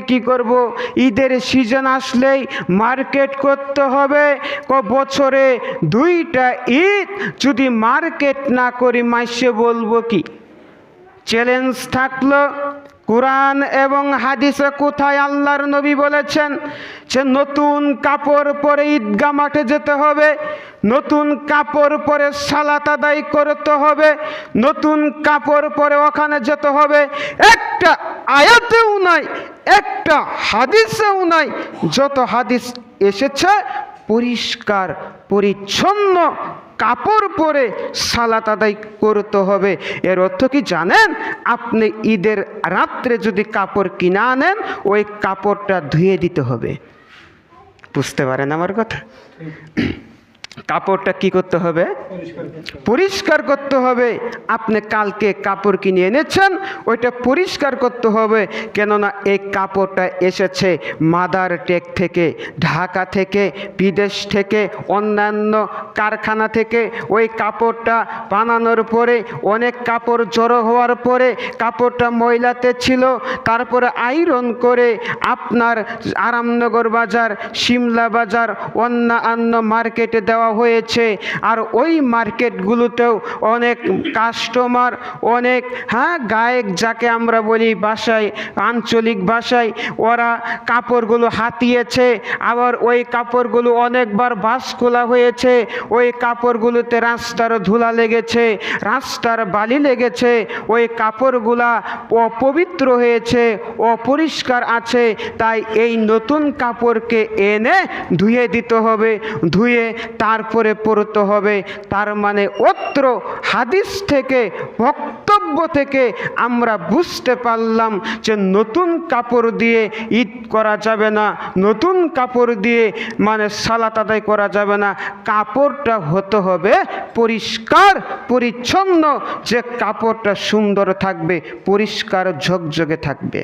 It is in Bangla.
কি করব? ঈদের সিজন আসলেই মার্কেট করতে হবে। ক, বছরে দুইটা ঈদ যদি মার্কেট না করি মাসে বলব কি? চ্যালেঞ্জ থাকল। কোরআন এবং হাদিসে কোথায় আল্লাহর নবী বলেছেন যে নতুন কাপড় পরে ঈদগা মাঠে যেতে হবে, নতুন কাপড় পরে সালাত আদায় করতে হবে, নতুন কাপড় পরে ওখানে যেতে হবে। একটা আয়াতেও নাই, একটা হাদিসেও নাই। যত হাদিস এসেছে, পরিষ্কার, পরিচ্ছন্ন কাপড় পরে সালাত আদায় করতে হবে। এর অর্থ কি জানেন? আপনি ঈদের রাত্রে যদি কাপড় কিনে আনেন, ওই কাপড়টা ধুয়ে দিতে হবে। বুঝতে পারেন আমার কথা? কাপড়টা কি করতে হবে? পরিষ্কার করতে হবে। আপনি কালকে কাপড় কিনে এনেছেন, ওইটা পরিষ্কার করতে হবে। কেননা এই কাপড়টা এসেছে মাদার টেক থেকে, ঢাকা থেকে, বিদেশ থেকে, অন্যান্য কারখানা থেকে। ওই কাপড়টা বানানোর পরে, অনেক কাপড় জড়ো হওয়ার পরে কাপড়টা ময়লাতে ছিল। তারপরে আয়রন করে আপনার আরামনগর বাজার, সিমলা বাজার, অন্যান্য মার্কেটে দেওয়া হয়েছে। আর ওই মার্কেটগুলোতেও অনেক কাস্টমার অনেক হ্যাঁ গায়ক যাকে আমরা বলি ভাষায় আঞ্চলিক ভাষায়, ওরা কাপড়গুলো হাতিয়েছে। আবার ওই কাপড়গুলো অনেকবার বাস খোলা হয়েছে। ওই কাপড়গুলোতে রাস্তার ধুলা লেগেছে, রাস্তার বালি লেগেছে। ওই কাপড়গুলা অপবিত্র হয়েছে, অপরিষ্কার আছে। তাই এই নতুন কাপড়কে এনে ধুয়ে দিতে হবে, ধুয়ে তারপরে পরতে হবে। তার মানে অত্র হাদিস থেকে, বক্তব্য থেকে আমরা বুঝতে পারলাম যে নতুন কাপড় দিয়ে ঈদ করা যাবে না। নতুন কাপড় দিয়ে মানে সালাত আদায় করা যাবে না। কাপড়টা হতে হবে পরিষ্কার, পরিচ্ছন্ন। যে কাপড়টা সুন্দর থাকবে, পরিষ্কার ঝকঝকে থাকবে।